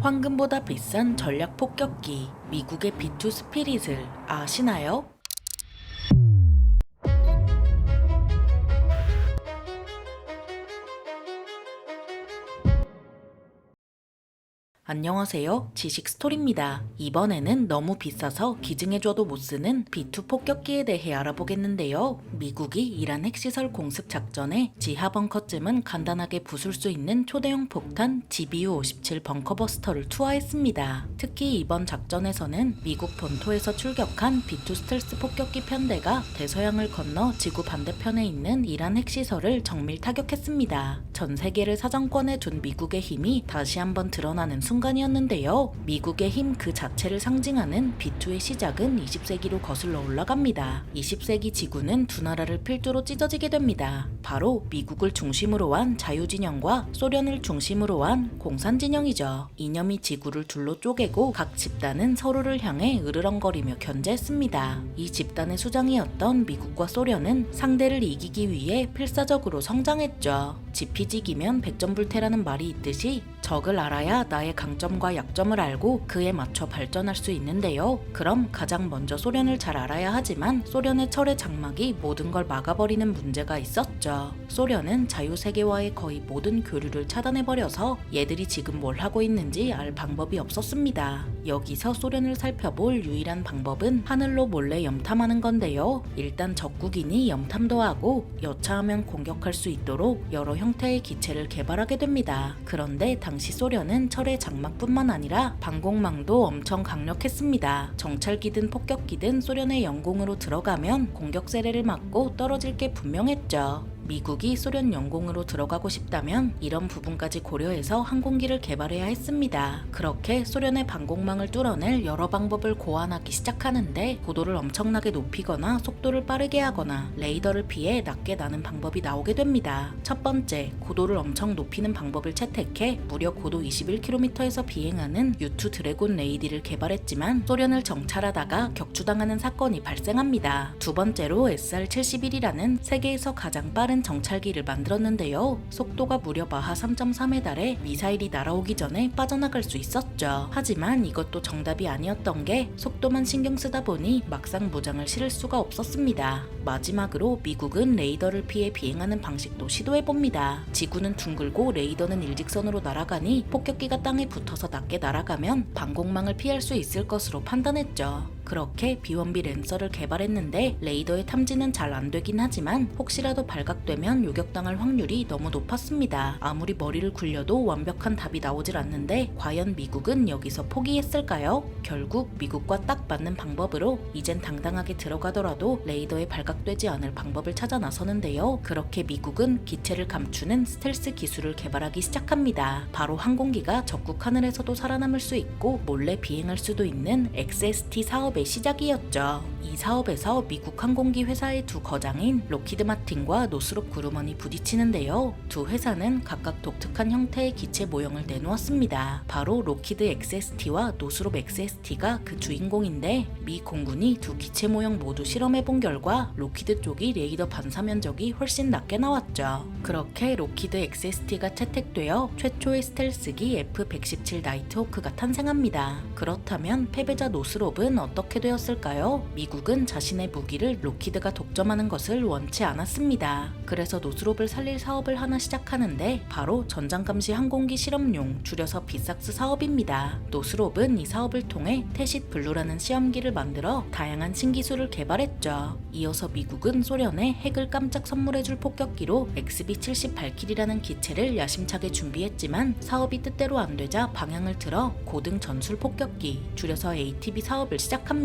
황금보다 비싼 전략 폭격기 미국의 B2 스피릿을 아시나요? 안녕하세요. 지식 스토리입니다. 이번에는 너무 비싸서 기증해줘도 못 쓰는 B2 폭격기에 대해 알아보겠는데요. 미국이 이란 핵시설 공습 작전에 지하 벙커쯤은 간단하게 부술 수 있는 초대형 폭탄 GBU-57 벙커버스터를 투하했습니다. 특히 이번 작전에서는 미국 본토에서 출격한 B2 스텔스 폭격기 편대가 대서양을 건너 지구 반대편에 있는 이란 핵시설을 정밀 타격했습니다. 전 세계를 사정권에 둔 미국의 힘이 다시 한번 드러나는 순간 이었는데요. 미국의 힘 그 자체를 상징하는 B2의 시작은 20세기로 거슬러 올라갑니다. 20세기 지구는 두 나라를 필두로 찢어지게 됩니다. 바로 미국을 중심으로 한 자유진영과 소련을 중심으로 한 공산진영이죠. 이념이 지구를 둘로 쪼개고 각 집단은 서로를 향해 으르렁거리며 견제했습니다. 이 집단의 수장이었던 미국과 소련은 상대를 이기기 위해 필사적으로 성장했죠. 지피지기면 백전불태라는 말이 있듯이 적을 알아야 나의 강 점과 약점을 알고 그에 맞춰 발전할 수 있는데요. 그럼 가장 먼저 소련을 잘 알아야 하지만 소련의 철의 장막이 모든 걸 막아버리는 문제가 있었죠. 소련은 자유세계와의 거의 모든 교류를 차단해버려서 얘들이 지금 뭘 하고 있는지 알 방법이 없었습니다. 여기서 소련을 살펴볼 유일한 방법은 하늘로 몰래 염탐하는 건데요. 일단 적국인이 염탐도 하고 여차하면 공격할 수 있도록 여러 형태의 기체를 개발하게 됩니다. 그런데 당시 소련은 철의 장막뿐만 아니라 방공망도 엄청 강력했습니다. 정찰기든 폭격기든 소련의 영공으로 들어가면 공격 세례를 맞고 떨어질 게 분명했죠. 미국이 소련 영공으로 들어가고 싶다면 이런 부분까지 고려해서 항공기를 개발해야 했습니다. 그렇게 소련의 방공망을 뚫어낼 여러 방법을 고안하기 시작하는데 고도를 엄청나게 높이거나 속도를 빠르게 하거나 레이더를 피해 낮게 나는 방법이 나오게 됩니다. 첫 번째, 고도를 엄청 높이는 방법을 채택해 무려 고도 21km에서 비행하는 U2 드래곤 레이디를 개발했지만 소련을 정찰하다가 격추당하는 사건이 발생합니다. 두 번째로 SR-71이라는 세계에서 가장 빠른 정찰기를 만들었는데요. 속도가 무려 마하 3.3에 달해 미사일이 날아오기 전에 빠져나갈 수 있었죠. 하지만 이것도 정답이 아니었던 게 속도만 신경 쓰다 보니 막상 무장을 실을 수가 없었습니다. 마지막으로 미국은 레이더를 피해 비행하는 방식도 시도해봅니다. 지구는 둥글고 레이더는 일직선으로 날아가니 폭격기가 땅에 붙어서 낮게 날아가면 방공망을 피할 수 있을 것으로 판단했죠. 그렇게 비원비 랜서를 개발했는데 레이더의 탐지는 잘 안 되긴 하지만 혹시라도 발각되면 요격당할 확률이 너무 높았습니다. 아무리 머리를 굴려도 완벽한 답이 나오질 않는데 과연 미국은 여기서 포기했을까요? 결국 미국과 딱 맞는 방법으로 이젠 당당하게 들어가더라도 레이더에 발각되지 않을 방법을 찾아 나서는데요. 그렇게 미국은 기체를 감추는 스텔스 기술을 개발하기 시작합니다. 바로 항공기가 적국 하늘에서도 살아남을 수 있고 몰래 비행할 수도 있는 XST 사업 의 시작이었죠. 이 사업에서 미국 항공기 회사의 두 거장인 로키드 마틴과 노스롭 그루먼이 부딪히는데요. 두 회사는 각각 독특한 형태의 기체 모형을 내놓았습니다. 바로 로키드 XST와 노스롭 XST가 그 주인공인데 미 공군이 두 기체 모형 모두 실험해 본 결과 로키드 쪽이 레이더 반사 면적이 훨씬 낮게 나왔죠. 그렇게 로키드 XST가 채택되어 최초의 스텔스기 F-117 나이트호크가 탄생합니다. 그렇다면 패배자 노스롭은 어떻게 되었을까요? 미국은 자신의 무기를 로키드가 독점하는 것을 원치 않았습니다. 그래서 노스롭을 살릴 사업을 하나 시작하는데 바로 전장감시 항공기 실험용 줄여서 비삭스 사업입니다. 노스롭은 이 사업을 통해 태싯 블루라는 시험기를 만들어 다양한 신기술을 개발했죠. 이어서 미국은 소련에 핵을 깜짝 선물해줄 폭격기로 XB-70 발키리라는 기체를 야심차게 준비했지만 사업이 뜻대로 안 되자 방향을 틀어 고등 전술 폭격기 줄여서 ATB 사업을 시작합니다.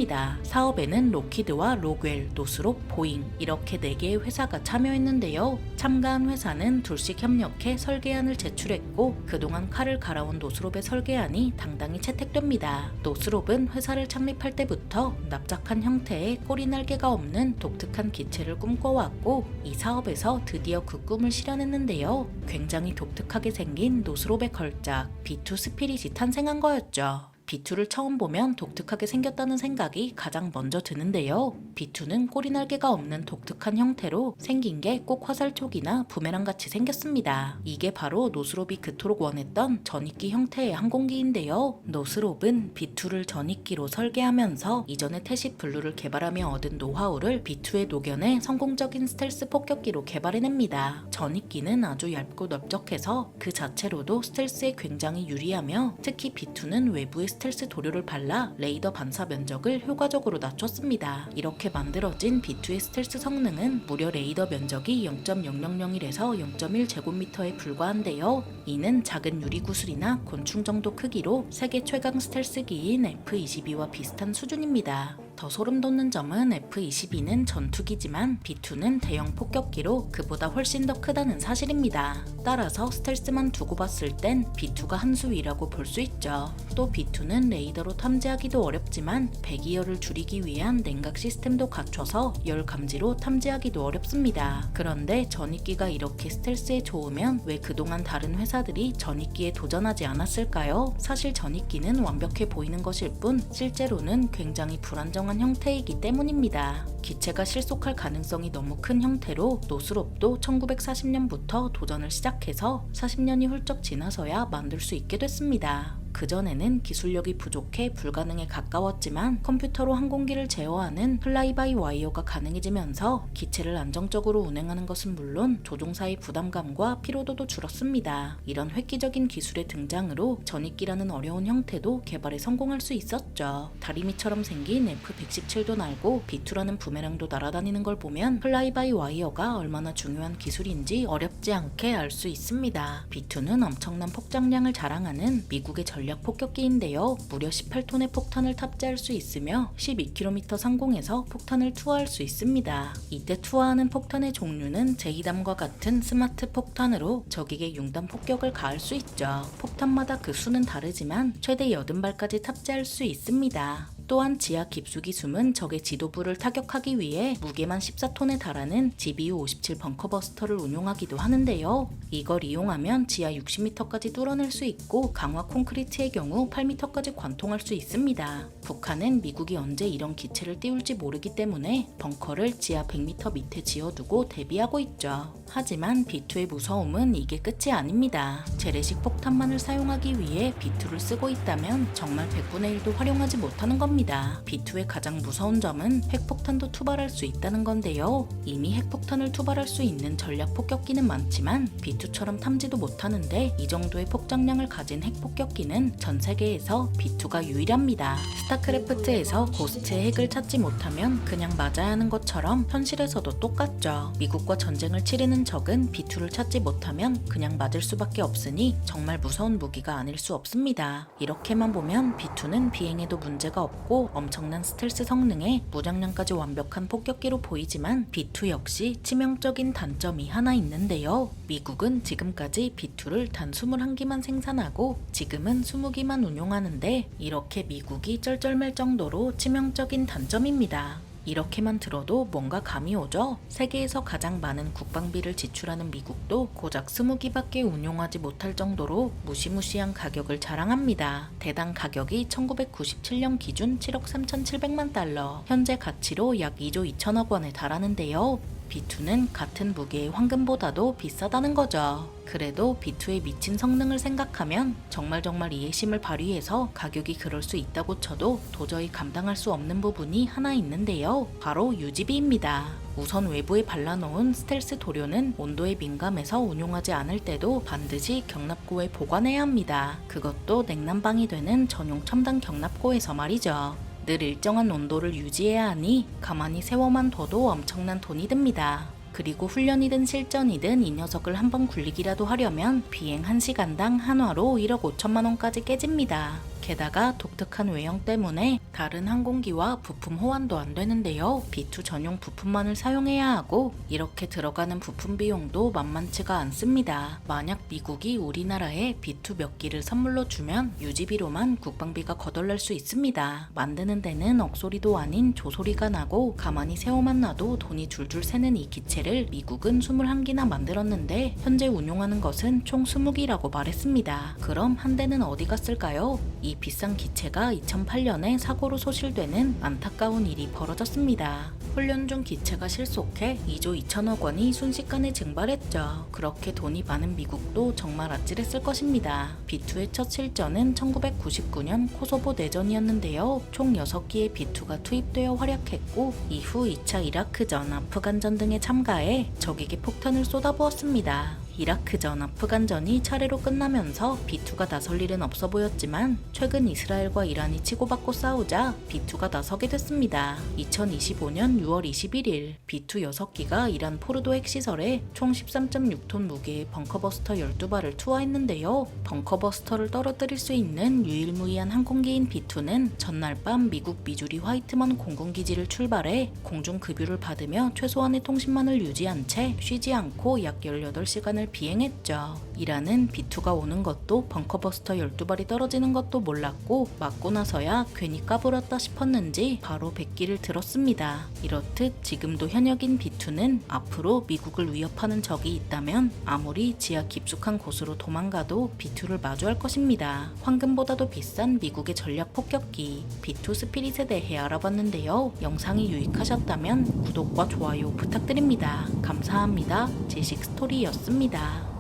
사업에는 로키드와 로겔, 노스롭, 보잉 이렇게 4개의 회사가 참여했는데요. 참가한 회사는 둘씩 협력해 설계안을 제출했고 그동안 칼을 갈아온 노스롭의 설계안이 당당히 채택됩니다. 노스롭은 회사를 창립할 때부터 납작한 형태의 꼬리 날개가 없는 독특한 기체를 꿈꿔왔고 이 사업에서 드디어 그 꿈을 실현했는데요. 굉장히 독특하게 생긴 노스롭의 걸작 B2 스피릿이 탄생한 거였죠. B2를 처음 보면 독특하게 생겼다는 생각이 가장 먼저 드는데요. B2는 꼬리 날개가 없는 독특한 형태로 생긴 게 꼭 화살촉이나 부메랑 같이 생겼습니다. 이게 바로 노스롭이 그토록 원했던 전익기 형태의 항공기인데요. 노스롭은 B2를 전익기로 설계하면서 이전에 태식 블루를 개발하며 얻은 노하우를 B2에 녹여내 성공적인 스텔스 폭격기로 개발해냅니다. 전익기는 아주 얇고 넓적해서 그 자체로도 스텔스에 굉장히 유리하며 특히 B2는 외부에 스텔스 도료를 발라 레이더 반사 면적을 효과적으로 낮췄습니다. 이렇게 만들어진 B2의 스텔스 성능은 무려 레이더 면적이 0.000에서 0.1 제곱미터에 불과한데요. 이는 작은 유리 구슬이나 곤충 정도 크기로 세계 최강 스텔스기인 F-22와 비슷한 수준입니다. 더 소름 돋는 점은 F-22는 전투기지만 B2는 대형 폭격기로 그보다 훨씬 더 크다는 사실입니다. 따라서 스텔스만 두고 봤을 땐 B2가 한 수 위라고 볼 수 있죠. 또 B2는 레이더로 탐지하기도 어렵지만 배기열을 줄이기 위한 냉각 시스템도 갖춰서 열 감지로 탐지하기도 어렵습니다. 그런데 전익기가 이렇게 스텔스에 좋으면 왜 그동안 다른 회사들이 전익기에 도전하지 않았을까요? 사실 전익기는 완벽해 보이는 것일 뿐 실제로는 굉장히 불안정 한 형태이기 때문입니다. 기체가 실속할 가능성이 너무 큰 형태로 노스롭도 1940년부터 도전을 시작해서 40년이 훌쩍 지나서야 만들 수 있게 됐습니다. 그전에는 기술력이 부족해 불가능에 가까웠지만 컴퓨터로 항공기를 제어하는 플라이바이 와이어가 가능해지면서 기체를 안정적으로 운행하는 것은 물론 조종사의 부담감과 피로도도 줄었습니다. 이런 획기적인 기술의 등장으로 전익기라는 어려운 형태도 개발에 성공할 수 있었죠. 다리미처럼 생긴 F-117도 날고 B2라는 부메랑도 날아다니는 걸 보면 플라이바이 와이어가 얼마나 중요한 기술인지 어렵지 않게 알 수 있습니다. B2는 엄청난 폭장량을 자랑하는 미국의 전략 폭격기인데요. 무려 18톤의 폭탄을 탑재할 수 있으며 12km 상공에서 폭탄을 투하할 수 있습니다. 이때 투하하는 폭탄의 종류는 제이담과 같은 스마트 폭탄으로 적에게 융단 폭격을 가할 수 있죠. 폭탄마다 그 수는 다르지만 최대 80발까지 탑재할 수 있습니다. 또한 지하 깊숙이 숨은 적의 지도부를 타격하기 위해 무게만 14톤에 달하는 GBU-57 벙커버스터를 운용하기도 하는데요. 이걸 이용하면 지하 60m까지 뚫어낼 수 있고 강화 콘크리트의 경우 8m까지 관통할 수 있습니다. 북한은 미국이 언제 이런 기체를 띄울지 모르기 때문에 벙커를 지하 100m 밑에 지어두고 대비하고 있죠. 하지만 B2의 무서움은 이게 끝이 아닙니다. 재래식 폭탄만을 사용하기 위해 B2를 쓰고 있다면 정말 100분의 1도 활용하지 못하는 겁니다. B2의 가장 무서운 점은 핵폭탄도 투발할 수 있다는 건데요. 이미 핵폭탄을 투발할 수 있는 전략 폭격기는 많지만 B2처럼 탐지도 못하는데 이 정도의 폭장량을 가진 핵폭격기는 전 세계에서 B2가 유일합니다. 스타크래프트에서 고스트의 핵을 찾지 못하면 그냥 맞아야 하는 것처럼 현실에서도 똑같죠. 미국과 전쟁을 치르는 적은 B2를 찾지 못하면 그냥 맞을 수밖에 없으니 정말 무서운 무기가 아닐 수 없습니다. 이렇게만 보면 B2는 비행에도 문제가 없고 엄청난 스텔스 성능에 무장량까지 완벽한 폭격기로 보이지만 B2 역시 치명적인 단점이 하나 있는데요. 미국은 지금까지 B2를 단 21기만 생산하고 지금은 20기만 운용하는데 이렇게 미국이 쩔쩔맬 정도로 치명적인 단점입니다. 이렇게만 들어도 뭔가 감이 오죠? 세계에서 가장 많은 국방비를 지출하는 미국도 고작 20기밖에 운용하지 못할 정도로 무시무시한 가격을 자랑합니다. 대당 가격이 1997년 기준 7억 3,700만 달러, 현재 가치로 약 2조 2천억 원에 달하는데요. B2는 같은 무게의 황금보다도 비싸다는 거죠. 그래도 B2의 미친 성능을 생각하면 정말 정말 이해심을 발휘해서 가격이 그럴 수 있다고 쳐도 도저히 감당할 수 없는 부분이 하나 있는데요. 바로 UGB입니다. 우선 외부에 발라놓은 스텔스 도료는 온도에 민감해서 운용하지 않을 때도 반드시 경납고에 보관해야 합니다. 그것도 냉난방이 되는 전용 첨단 경납고에서 말이죠. 늘 일정한 온도를 유지해야 하니 가만히 세워만 둬도 엄청난 돈이 듭니다. 그리고 훈련이든 실전이든 이 녀석을 한번 굴리기라도 하려면 비행 1시간당 한화로 1억 5천만 원까지 깨집니다. 게다가 독특한 외형 때문에 다른 항공기와 부품 호환도 안 되는데요. B2 전용 부품만을 사용해야 하고 이렇게 들어가는 부품 비용도 만만치가 않습니다. 만약 미국이 우리나라에 B2 몇 기를 선물로 주면 유지비로만 국방비가 거덜날 수 있습니다. 만드는 데는 억소리도 아닌 조소리가 나고 가만히 세워만 놔도 돈이 줄줄 새는 이 기체를 미국은 21기나 만들었는데 현재 운용하는 것은 총 20기라고 말했습니다. 그럼 한 대는 어디 갔을까요? 이 비싼 기체가 2008년에 사고로 소실되는 안타까운 일이 벌어졌습니다. 훈련 중 기체가 실속해 2조 2천억 원이 순식간에 증발했죠. 그렇게 돈이 많은 미국도 정말 아찔했을 것입니다. B2의 첫 실전은 1999년 코소보 내전이었는데요. 총 6기의 B2가 투입되어 활약했고 이후 2차 이라크전, 아프간전 등에 참가해 적에게 폭탄을 쏟아부었습니다. 이라크전, 아프간전이 차례로 끝나면서 B2가 나설 일은 없어 보였지만 최근 이스라엘과 이란이 치고받고 싸우자 B2가 나서게 됐습니다. 2025년 6월 21일 B2 6기가 이란 포르도 핵시설에 총 13.6톤 무게의 벙커버스터 12발을 투하했는데요. 벙커버스터를 떨어뜨릴 수 있는 유일무이한 항공기인 B2는 전날 밤 미국 미주리 화이트먼 공군기지를 출발해 공중 급유를 받으며 최소한의 통신망을 유지한 채 쉬지 않고 약 18시간을 비행했죠. 이란은 B2가 오는 것도 벙커버스터 12발이 떨어지는 것도 몰랐고 맞고 나서야 괜히 까불었다 싶었는지 바로 백기를 들었습니다. 이렇듯 지금도 현역인 B2는 앞으로 미국을 위협하는 적이 있다면 아무리 지하 깊숙한 곳으로 도망가도 B2를 마주할 것입니다. 황금보다도 비싼 미국의 전략 폭격기 B2 스피릿에 대해 알아봤는데요. 영상이 유익하셨다면 구독과 좋아요 부탁드립니다. 감사합니다. 지식 스토리였습 니다.